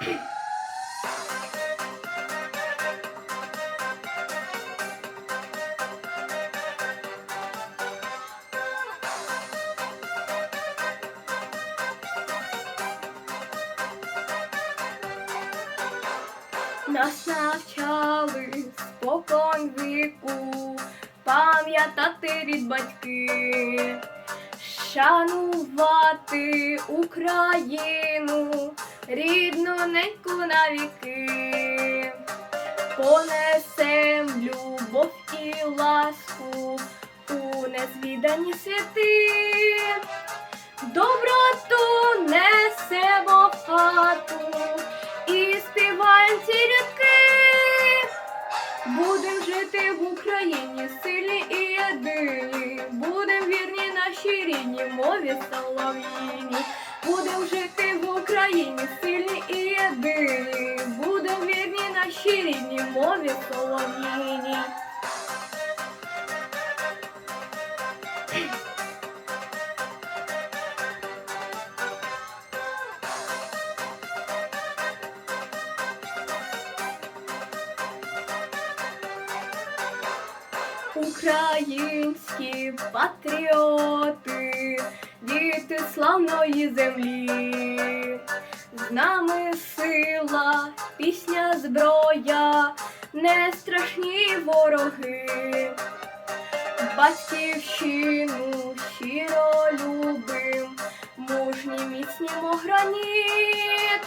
Нас навчали спокон віку, пам'ятати від батьки, шанувати Україну, рідну неньку навіки, понесем любов і ласку у незвідані святи, доброту несемо в хату і співаєм ці рядки. Будем жити в Україні, сильні і єдині, будем вірні нашій рідній мові солов'їні. Будем жити в Україні, сильні і єдині, будем вірні нашій рідній мові солов'їні. Українські патріоти, діти Славної землі, з нами сила, пісня, зброя, не страшні вороги, батьківщину щиро любим, мужні міцнімо граніт.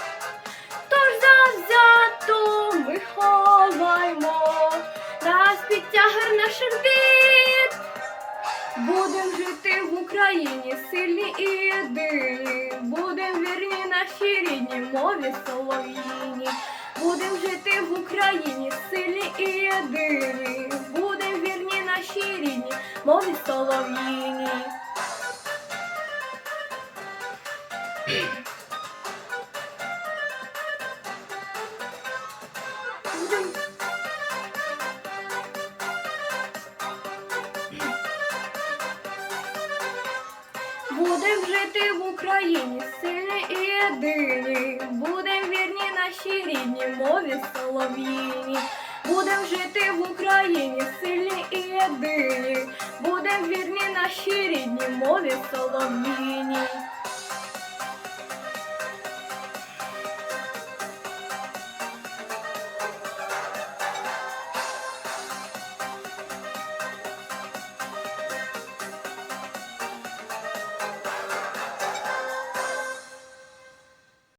Тож завзято ми ховаймо нас під тягар наших сильні і єдині, будем вірні нашій рідній мові солов'їні. Будем жити в Україні, сильні і єдині, будем вірні нашій рідній мові солов'їні. Будем Будем жити в Україні, сильні і єдині, будем вірні нашій рідній мові солов'їні. Будем жити в Україні, сильні і єдині, будем вірні нашій рідній мові солов'їні.